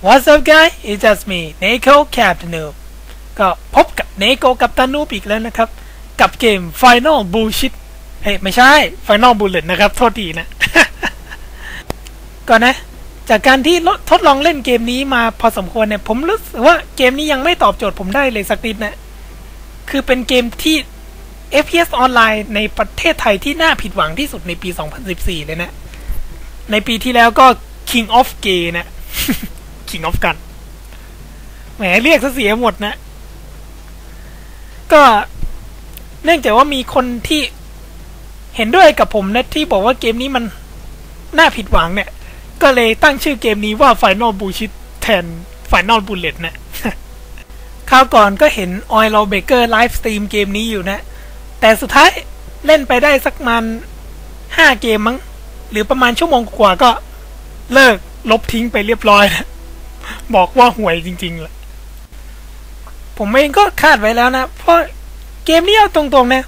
What's up guys it's just me Neko Captain Noob ก็พบกับ Neko กับตันนูบอีกแล้วนะครับ กับเกม Final Bullshit เฮ้ยไม่ใช่ Final Bullet นะครับ โทษทีนะ ก่อนนะ จากการที่ทดลองเล่นเกมนี้มาพอสมควรเนี่ย ผมรู้สึกว่าเกมนี้ยังไม่ตอบโจทย์ผมได้เลยสักนิดนะ คือเป็นเกมที่ FPS ออนไลน์ในประเทศไทยที่น่าผิดหวังที่สุดในปี 2014 เลยนะ ในปีที่แล้วก็ King of Gay นะ King of Gun แหมเรียกซะเสียหมดนะ ก็เนื่องจากว่ามีคนที่เห็นด้วยกับผมนะที่บอกว่าเกมนี้มันน่าผิดหวังเนี่ย ก็เลยตั้งชื่อเกมนี้ว่า Final Bullshit แทน Final Bullet นะคราวก่อนก็เห็น Oil l o w b a k e r ไลฟ์สตรีมเกมนี้อยู่นะ แต่สุดท้ายเล่นไปได้สักมันห้าเกมมั้ง หรือประมาณชั่วโมงกว่าก็เลิกลบทิ้งไปเรียบร้อยนะ บอกว่าห่วยจริงๆแหละผมเองก็คาดไว้แล้วนะ เพราะเกมนี้เอาตรงๆนะ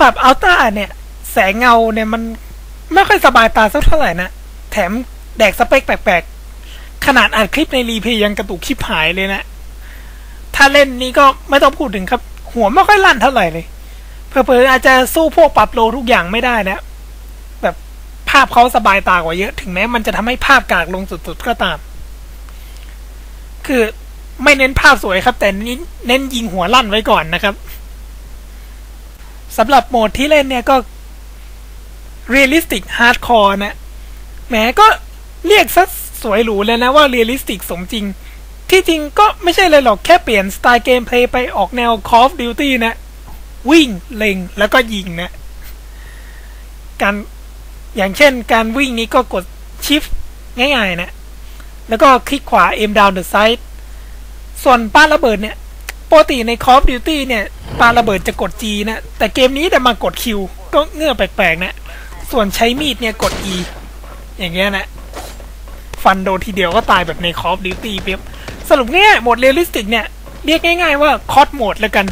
ปรับอัลต้าเนี่ย แสงเงาเนี่ยมันไม่ค่อยสบายตาสักเท่าไหร่นะ แถมแดกสเปคแปลกๆ ขนาดอัดคลิปในรีเพย์ยังกระตุกชิบหายเลยนะ ถ้าเล่นนี้ก็ไม่ต้องพูดถึงครับ หัวไม่ค่อยลั่นเท่าไหร่เลย เพอๆอาจจะสู้พวกปรับโลทุกอย่างไม่ได้นะ แบบภาพเขาสบายตากว่าเยอะ ถึงแม้มันจะทำให้ภาพกากลงสุดๆก็ตาม คือไม่เน้นภาพสวยครับ แต่เน้นยิงหัวลั่นไว้ก่อนนะครับสำหรับโหมดที่เล่นเนี่ยก็ realistic hardcore นะแหมก็เรียกซะสวยหรูเลยนะว่า realistic สมจริง ที่จริงก็ไม่ใช่เลยหรอกแค่เปลี่ยนสไตล์เกมเพลย์ไปออกแนว Call of Duty นะ วิ่งเล็งแล้วก็ยิงนะ การอย่างเช่นการวิ่งนี้ก็กด Shift ง่ายๆนะ แล้วก็คลิกขวา aim down the sight ส่วนป้าระเบิดเนี่ยปกติใน Call of Duty เนี่ยปาระเบิดจะกด G นะ แต่เกมนี้แต่มากด Q ก็เงื่อแปลกๆนะ ส่วนใช้มีดเนี่ยกด E อย่างเงี้ยนะ ฟันโดนทีเดียวก็ตายแบบใน Call of Duty เปียบสรุปง่ยโหมดเรียลลิสติกเนี่ย เรียกง่ายๆว่าคอร์ดโหมดแล้วกัน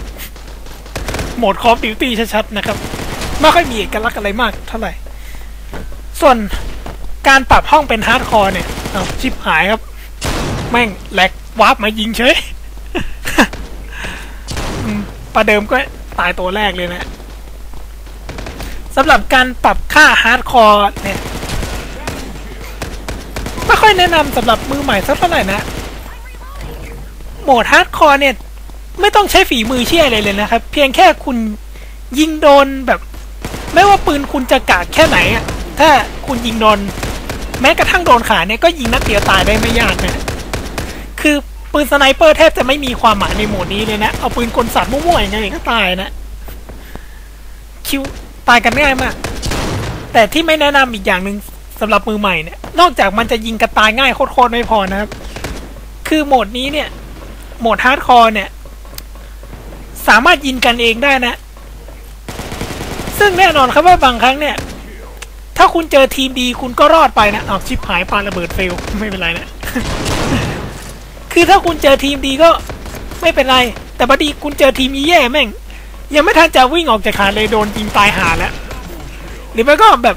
โหมด Call of Duty ชัดๆนะครับ ไม่ค่อยมีเอกลักษณ์อะไรมากเท่าไหร่ ส่วนการปรับห้องเป็นฮาร์ดคอร์เนี่ย เอาชิปหายครับ แม่งแหลกวาร์ปมายิงเฉยประเดิมก็ตายตัวแรกเลยนะสำหรับการปรับค่าฮาร์ดคอร์เนี่ยไม่ค่อยแนะนำสำหรับมือใหม่สักเท่าไหร่นะ โหมดฮาร์ดคอร์เนี่ย ไม่ต้องใช้ฝีมือเชี่ยอะไรเลยนะครับ เพียงแค่คุณยิงโดนแบบ ไม่ว่าปืนคุณจะกากแค่ไหนอะถ้าคุณยิงโดน แม้กระทั่งโดนขาเนี่ยก็ยิงนัดเดียวตายได้ไม่ยากนะคือปืนสไนเปอร์แทบจะไม่มีความหมายในโหมดนี้เลยนะ เอาปืนกลสัตว์มั่วๆอย่างไงก็ตายนะ คิวตายกันง่ายมาก แต่ที่ไม่แนะนำอีกอย่างหนึ่งสำหรับมือใหม่เนี่ย นอกจากมันจะยิงกระตายง่ายโคตรๆไม่พอนะครับ คือโหมดนี้เนี่ย โหมดฮาร์ดคอร์เนี่ย สามารถยิงกันเองได้นะ ซึ่งแน่นอนครับว่าบางครั้งเนี่ย ถ้าคุณเจอทีมดีคุณก็รอดไปนะอ้าวชิบหายปาระเบิดเฟลไม่เป็นไรนะ คือถ้าคุณเจอทีมดีก็ไม่เป็นไร แต่พอดีคุณเจอทีมแย่แม่ง ยังไม่ทันจะวิ่งออกจากขาเลยโดนยิงตายหาแล้วหรือไม่ก็แบบ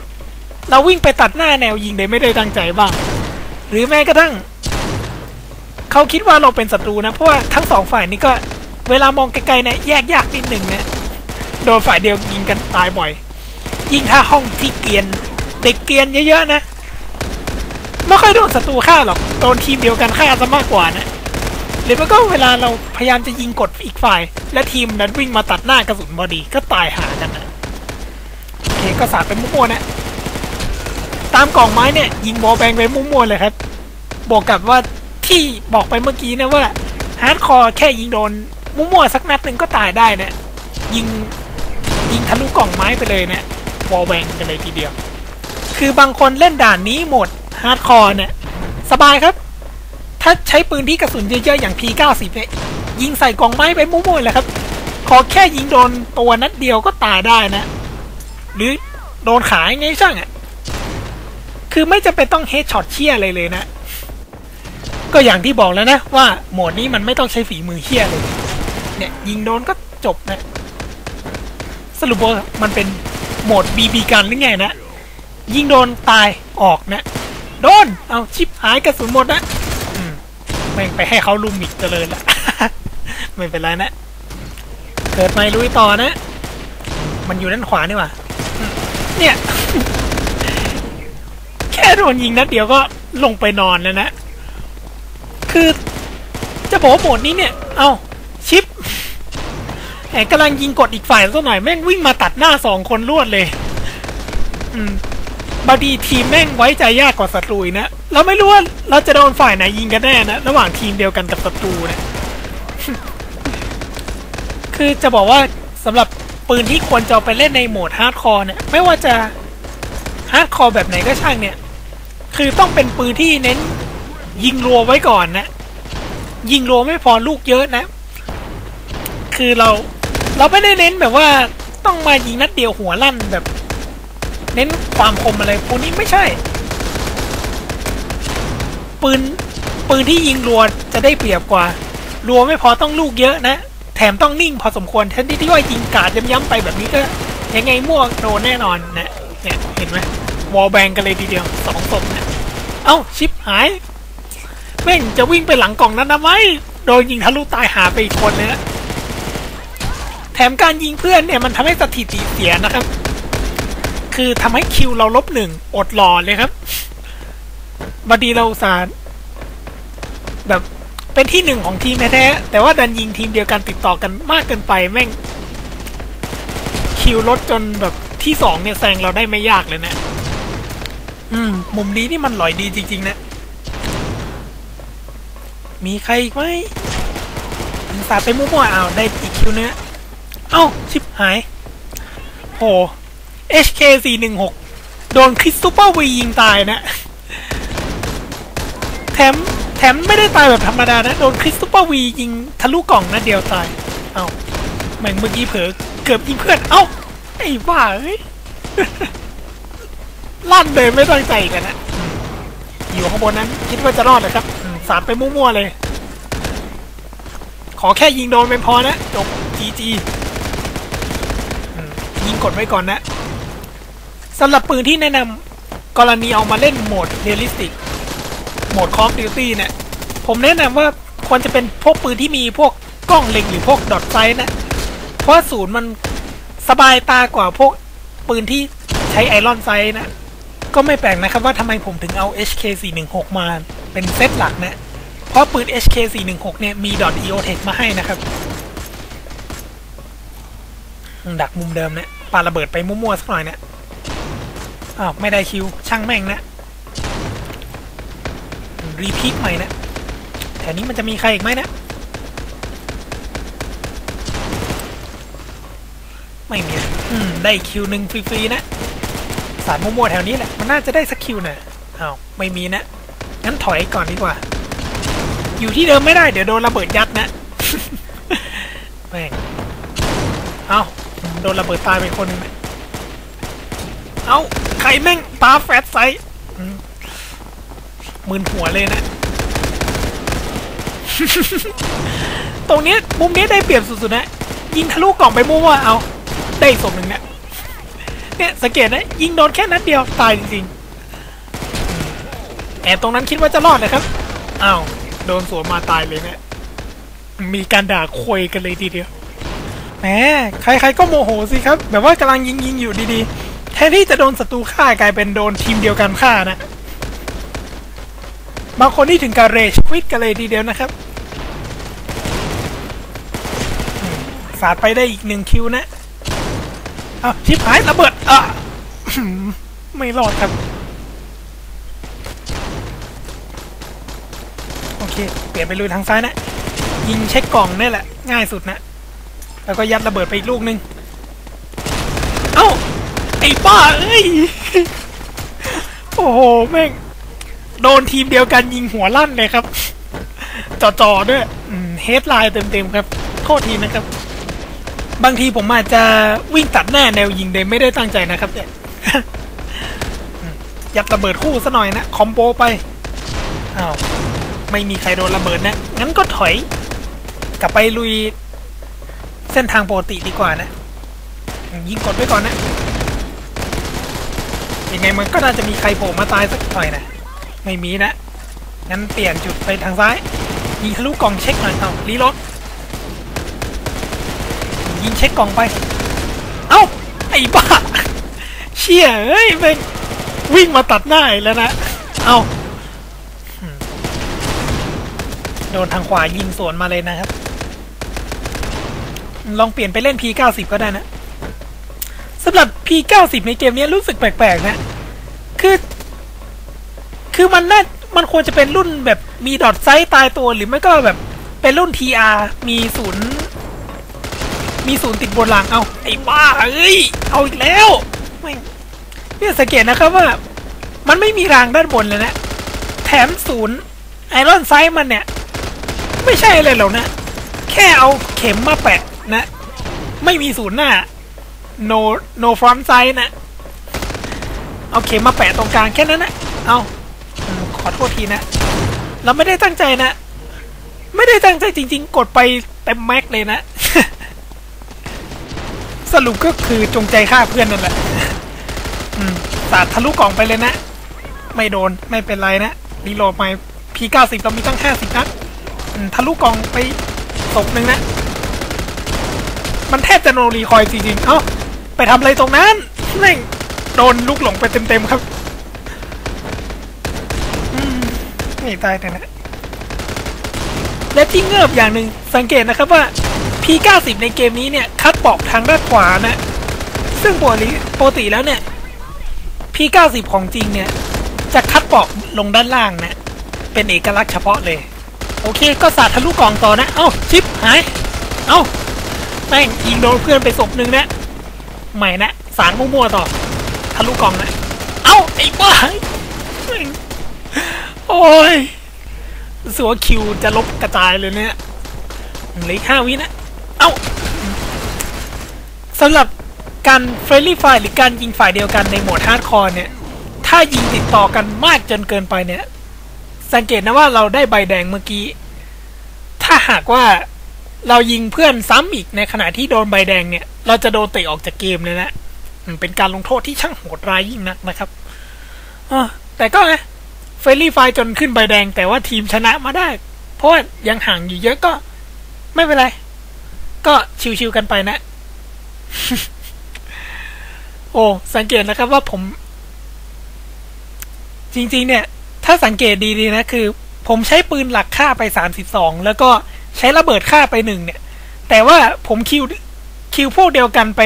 เราวิ่งไปตัดหน้าแนวยิงโดยไม่ได้ตั้งใจบ้าง หรือแม้กระทั่งเขาคิดว่าเราเป็นศัตรูนะ เพราะว่าทั้งสองฝ่ายนี้ก็เวลามองไกลๆเนี่ยแยกยากนิดหนึ่งเนี่ยโดนฝ่ายเดียวยิงกันตายบ่อย ยิ่งถ้าห้องที่เกียน เด็กเกียนเยอะๆนะ ไม่ค่อยโดนศัตรูฆ่าหรอกโดนทีมเดียวกันฆ่าซะมากกว่านะหรือไม่ก็เวลาเราพยายามจะยิงกดอีกฝ่าย และทีมนั้นวิ่งมาตัดหน้ากระสุนบอดีก็ตายหากันนะโอเคก็สาดเป็นมั่วๆนะ ตามกล่องไม้เนี่ย ยิงบอลแบงไปมั่วๆเลยครับบอกกับว่าที่บอกไปเมื่อกี้นะว่าฮาร์ดคอร์แค่ยิงโดนมั่วๆสักนัดหนึ่งก็ตายได้นะ ยิงยิงทะลุกล่องไม้ไปเลยนะวอลแบงกันเลยทีเดียว คือบางคนเล่นด่านนี้หมดฮาร์ดคอร์เนี่ย สบายครับ ถ้าใช้ปืนที่กระสุนเยอะๆ อย่าง P90 เนี่ยยิงใส่กองไม้ไปมั่วๆเลยครับ ขอแค่ยิงโดนตัวนัดเดียวก็ตายได้นะ หรือโดนขายไงช่างอะ คือไม่จะเป็นต้องเฮดช็อตเชี่ยอะไรเลยนะ ก็อย่างที่บอกแล้วนะว่าโหมดนี้มันไม่ต้องใช้ฝีมือเชี่ยเลย เนี่ยยิงโดนก็จบนะ สรุปว่ามันเป็นโหมดบีบีกันหรือไงนะ ยิงโดนตายออกนะ โดน เอาชิปหายกระสุนหมดนะมแม่งไปให้เขาลุมอีกเจริญละไม่เป็นไรนะ เกิดไม่ลุยต่อนะ มันอยู่ด้านขวานี่หว่าเนี่ย แค่โดนยิงนัดเดียวก็ลงไปนอนแล้วนะ คือจะบอกว่าโหมดนี้เนี่ย เอาชิปแหมกำลังยิงกดอีกฝ่ายสักหน่อยแม่งวิ่งมาตัดหน้าสองคนรวดเลย อืม บางทีทีมแม่งไว้ใจยากกว่าศัตรูนะเราไม่รู้ว่าเราจะโดนฝ่ายไหนยิงกันแน่นะระหว่างทีมเดียวกันกับศัตรูเนะคือจะบอกว่าสำหรับปืนที่ควรจะไปเล่นในโหมดฮาร์ดคอร์เนี่ยไม่ว่าจะฮาร์ดคอร์แบบไหนก็ช่างเนี่ย คือต้องเป็นปืนที่เน้นยิงรัวไว้ก่อนนะ ยิงรัวไม่พอลูกเยอะนะ คือเราเราไม่ได้เน้นแบบว่าต้องมายิงนัดเดียวหัวลั่นแบบ เน้นความคมอะไรพวกนี้ไม่ใช่ ปืน ปืนที่ยิงรัวจะได้เปรียบกว่า รัวไม่พอต้องลูกเยอะนะ แถมต้องนิ่งพอสมควรแทนที่ที่ว่ายิงกาดย้ำๆไปแบบนี้ก็ ยังไงม่วงโดนแน่นอนนะเนี่ยเห็นไหมวอลแบงกันเลยทีเดียวสองศพนะเอ้าชิปหายแม่งจะวิ่งไปหลังกล่องนั้นทำไมโดนยิงทะลุตายหาไปอีกคนเลยนะแถมการยิงเพื่อนเนี่ยมันทำให้สถิติเสียนะครับ คือทำให้คิวเราลบหนึ่งอดรอเลยครับบางทีเราสารแบบเป็นที่หนึ่งของทีมแท้ๆแต่ว่าดันยิงทีมเดียวกันติดต่อกันมากเกินไปแม่ง คิวลดจนแบบที่สองเนี่ยแซงเราได้ไม่ยากเลยนะ อืม มุมนี้นี่มันหลอยดีจริง ๆ นะ มีใครอีกไหมสาดไปมั่วๆอ้าวได้อีกคิวเนื้อเอ้าชิบหายโห HK 4 1 6 โดนคริสตูเปอร์วียิงตายนะ แถมแถมไม่ได้ตายแบบธรรมดานะ โดนคริสตูเปอร์วียิงทะลุกล่องนะเดียวตาย เอ้าแม่งเมื่อกี้เผลอเกือบยิงเพื่อน เอ้า ไอ้บ้าเอ้ยลั่นเลยไม่ตั้งใจกันนะอยู่ข้างบนนั้น คิดว่าจะรอดเลยครับสาดไปมั่วๆเลย ขอแค่ยิงโดนเป็นพอนะจบจีจียิงกดไว้ก่อนนะ สำหรับปืนที่แนะนำกรณีเอามาเล่นโหมดเรียลลิสติกโหมดคอมดิวตี้เนี่ย ผมแนะนำว่าควรจะเป็นพวกปืนที่มีพวกกล้องเล็งหรือพวกดอทไซส์นะ เพราะศูนย์มันสบายตากว่าพวกปืนที่ใช้ไอรอนไซส์นะ ก็ไม่แปลกนะครับว่าทำไมผมถึงเอา HK416 มาเป็นเซตหลักนะ เพราะปืน HK416 เนี่ยมีดอท .EOTech มาให้นะครับ ดักมุมเดิมเนี่ยปาระเบิดไปมั่วๆสักหน่อยเนี่ย อ้าว ไม่ได้คิว ช่างแม่งนะ รีพีทใหม่นะ แถวนี้มันจะมีใครอีกไหมนะ ไม่มีอืม ได้คิวหนึ่งฟรีๆนะ สารมั่วๆแถวนี้แหละ มันน่าจะได้สักคิวนะอ้าว ไม่มีนะ งั้นถอยก่อนดีกว่า อยู่ที่เดิมไม่ได้ เดี๋ยวโดนระเบิดยัดนะ แม่ง เอาโดนระเบิดตายไปคนนึงนะ เอาใครแม่งตาแฟตไซส์อืมมึนหัวเลยนะ ตรงนี้มุมนี้ได้เปรียบสุดๆนะ ยิงทะลุกล่องไปมั่วเอา ได้อีกศพหนึ่งเนี่ยเนี่ยสังเกตนะ ยิงโดนแค่นัดเดียวตายจริงๆแอบตรงนั้นคิดว่าจะรอดนะครับอ้าวโดนสวนมาตายเลยเนะี่ยมีการด่าคุยกันเลยทีเดียวแหมใครๆก็โมโหสิครับ แบบว่ากำลังยิงยิงๆอยู่ดีๆ แทนที่จะโดนศัตรูฆ่ากลายเป็นโดนทีมเดียวกันฆ่านะ บางคนที่ถึงกับเรชควิดกันเลยทีเดียวนะครับ สาดไปได้อีกหนึ่งคิวนะอ้าวชิบหายระเบิดอะไม่รอดครับ โอเค เปลี่ยนไปลุยทางซ้ายนะ ยิงเช็คกล่องนี่แหละ ง่ายสุดนะ แล้วก็ยัดระเบิดไปอีกลูกนึง ไอ้บ้าเอ้ย โอ้โห แม่ง โดนทีมเดียวกันยิงหัวลั่นเลยครับ จ่อๆด้วยเฮดไลน์เต็มๆครับ โทษทีนะครับ บางทีผมอาจจะวิ่งตัดหน้าแนวยิงโดยไม่ได้ตั้งใจนะครับเนี่ยอืมยัดระเบิดคู่ซะหน่อยนะ คอมโบไปอ้าวไม่มีใครโดนระเบิดนะ งั้นก็ถอย กลับไปลุย เส้นทางปกติดีกว่านะ ยิงกดไว้ก่อนนะ ยังไงมันก็น่าจะมีใครโผล่มาตายสักหน่อยนะไม่มีนะงั้นเปลี่ยนจุดไปทางซ้ายยิงทะลุกล่องเช็คหน่อยเอารีโหลดยิงเช็คกล่องไป เอ้าไอ้บ้าเชี่ยเฮ้ยเป็นวิ่งมาตัดหน้าแล้วนะเอาโดนทางขวายิงสวนมาเลยนะครับ ลองเปลี่ยนไปเล่น P90 ก็ได้นะ สำหรับ P90 ในเกมนี้รู้สึกแปลกๆนะ คือ คือมันน่า มันควรจะเป็นรุ่นแบบมีดอทไซส์ตายตัวหรือไม่ก็แบบเป็นรุ่น TR มีศูนย์มีศูนย์ติดบนหลัง เอาไอ้บ้า เอ้ย เอาอีกแล้วแม่เนี่ยสังเกตนะครับว่า มันไม่มีรางด้านบนเลยนะ แถมศูนย์ไอรอนไซส์มันเนี่ย ไม่ใช่เลยหรอกนะ แค่เอาเข็มมาแปะนะ ไม่มีศูนย์หน้า no no front side นะเอาเข็มมาแปะตรงกลางแค่นั้นนะเอาขอโทษทีนะ เราไม่ได้ตั้งใจนะ ไม่ได้ตั้งใจจริง ๆ กดไปเต็มแม็กเลยนะ สรุปก็คือจงใจฆ่าเพื่อนนั่นแหละอืมสาดทะลุกล่องไปเลยนะ ไม่โดนไม่เป็นไรนะรีโหลดใหม่ P90 เรามีตั้ง50นัดอืมทะลุกล่องไปตกหนึ่งนะ มันแทบจะโนรีคอยจริงๆ เอ้า ไปทำอะไรตรงนั้นแม่งโดนลูกหลงไปเต็มๆครับอืมนี่ตายแต่นะและที่เงือบอย่างหนึ่งสังเกตนะครับว่า P90 ในเกมนี้เนี่ย คัดบอกทางด้านขวานะ ซึ่งปกติปกติแล้วเนี่ย P90 ของจริงเนี่ย จะคัดบอกลงด้านล่างนะ เป็นเอกลักษณ์เฉพาะเลย โอเคก็สาดทะลุกล่องต่อนะ เอ้าชิปหาย เอ้าแม่งยิงโดนเพื่อนไปศพหนึ่งนะ ใหม่นะสารมั่วๆต่อทะลุกล่องนะเอ้าไอ้บ้าโอ้ยสัวคิวจะลบกระจายเลยเนี่ยเหลืออีกห้าวินะ เอ้าสำหรับการเฟรนลี่ไฟหรือการยิงฝ่ายเดียวกันในโหมดฮาร์ดคอร์เนี่ย ถ้ายิงติดต่อกันมากจนเกินไปเนี่ย สังเกตนะว่าเราได้ใบแดงเมื่อกี้ ถ้าหากว่าเรายิงเพื่อนซ้ำอีกในขณะที่โดนใบแดงเนี่ย เราจะโดนเตะออกจากเกมเลยนะเป็นการลงโทษที่ช่างโหดร้ายยิ่งนักนะครับแต่ก็นะเฟรนลี่ไฟจนขึ้นใบแดง แต่ว่าทีมชนะมาได้ เพราะว่ายังห่างอยู่เยอะก็ ไม่เป็นไร ก็ชิวๆกันไปนะ โอ้สังเกตนะครับว่าผม จริง ๆ เนี่ย ถ้าสังเกตดีๆนะคือ ผมใช้ปืนหลักฆ่าไปสามสิบสองแล้วก็ใช้ระเบิดฆ่าไปหนึ่งเนี่ย แต่ว่าผมคิว คิวพวกเดียวกันไป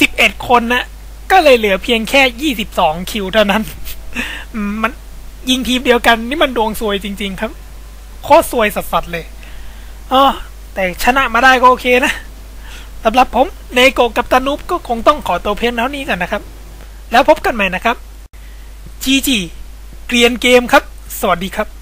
สิบเอ็ดคนนะก็เลยเหลือเพียงแค่ยี่สิบสองคิวเท่านั้น มันยิงทีมเดียวกัน นี่มันดวงซวยจริง ๆ ครับ โคตรซวยสัสๆเลยอ๋อแต่ชนะมาได้ก็โอเคนะสำหรับผมเนโกะกับตานุปก็คงต้องขอตัวเพียงเท่านี้กันนะครับ แล้วพบกันใหม่นะครับ GG เกรียนเกมครับ สวัสดีครับ